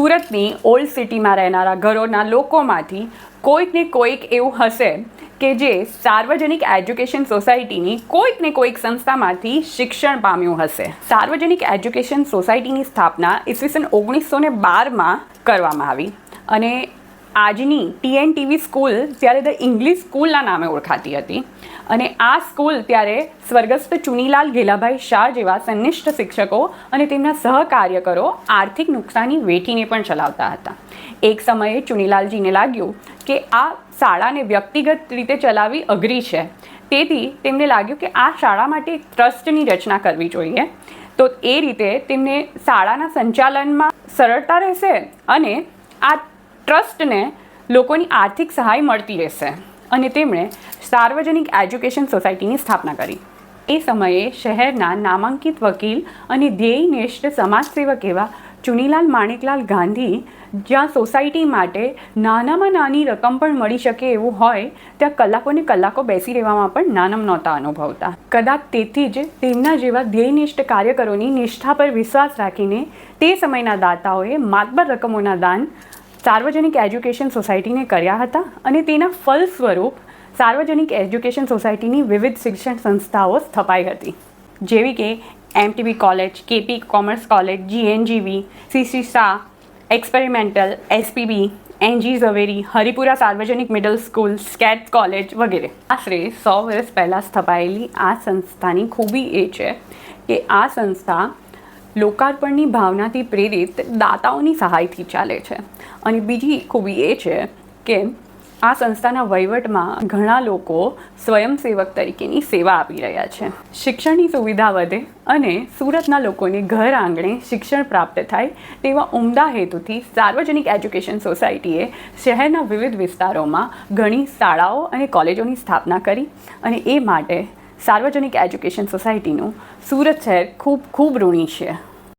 સુરતની ઓલ્ડ સિટીમાં રહેનારા ઘરોના લોકોમાંથી કોઈક ને કોઈક એવું હશે કે જે સાર્વજનિક એજ્યુકેશન સોસાયટીની કોઈક ને કોઈક સંસ્થામાંથી શિક્ષણ પામ્યું હશે. સાર્વજનિક એજ્યુકેશન સોસાયટીની સ્થાપના ઈસવીસન ઓગણીસો ને બારમાં કરવામાં આવી અને આજની ટીએનટીવી સ્કૂલ ત્યારે ધ ઇંગ્લિશ સ્કૂલના નામે ઓળખાતી હતી. અને આ સ્કૂલ ત્યારે સ્વર્ગસ્થ ચુનીલાલ ગેલાભાઈ શાહ જેવા સંનિષ્ઠ શિક્ષકો અને તેમના સહકાર્યકરો આર્થિક નુકસાની વેઠીને પણ ચલાવતા હતા. એક સમયે ચુનીલાલજીને લાગ્યું કે આ શાળાને વ્યક્તિગત રીતે ચલાવવી અઘરી છે. તેથી તેમને લાગ્યું કે આ શાળા માટે એક ટ્રસ્ટની રચના કરવી જોઈએ. તો એ રીતે તેમને શાળાના સંચાલનમાં સરળતા રહેશે અને આ ટ્રસ્ટને લોકોની આર્થિક સહાય મળતી રહેશે અને તેમણે સાર્વજનિક એજ્યુકેશન સોસાયટીની સ્થાપના કરી. એ સમયે શહેરના નામાંકિત વકીલ અને ધ્યેયનિષ્ઠ સમાજસેવક એવા ચુનીલાલ માણેકલાલ ગાંધી જ્યાં સોસાયટી માટે નાનામાં નાની રકમ પણ મળી શકે એવું હોય, ત્યાં કલાકોને કલાકો બેસી રહેવામાં પણ નાનમ નહોતા અનુભવતા. કદાચ તેથી જ તેમના જેવા ધ્યેયનિષ્ઠ કાર્યકરોની નિષ્ઠા પર વિશ્વાસ રાખીને તે સમયના દાતાઓએ માતબર રકમોના દાન સાર્વજનિક એજ્યુકેશન સોસાયટીને કર્યા હતા અને તેના ફલસ્વરૂપ સાર્વજનિક એજ્યુકેશન સોસાયટીની વિવિધ શિક્ષણ સંસ્થાઓ સ્થપાઈ હતી. જેવી કે MTB college KP commerce college GNGV CC Shah experimental SPB NG Zaveri Haripura સાર્વજનિક મિડલ સ્કૂલ સ્કેટ કોલેજ વગેરે. આશરે સો વર્ષ પહેલાં સ્થપાયેલી આ સંસ્થાની ખૂબી એ છે કે આ સંસ્થા લોકાર્પણની ભાવનાથી પ્રેરિત દાતાઓની સહાયથી ચાલે છે. અને બીજી ખૂબી એ છે કે આ સંસ્થાના વહીવટમાં ઘણા લોકો સ્વયંસેવક તરીકેની સેવા આપી રહ્યા છે. શિક્ષણની સુવિધા વધે અને સુરતના લોકોને ઘર આંગણે શિક્ષણ પ્રાપ્ત થાય તેવા ઉમદા હેતુથી સાર્વજનિક એજ્યુકેશન સોસાયટીએ શહેરના વિવિધ વિસ્તારોમાં ઘણી શાળાઓ અને કોલેજોની સ્થાપના કરી અને એ માટે સાર્વજનિક એજ્યુકેશન સોસાયટીનું. સુરત શહેર ખૂબ ખૂબ ઋણી છે.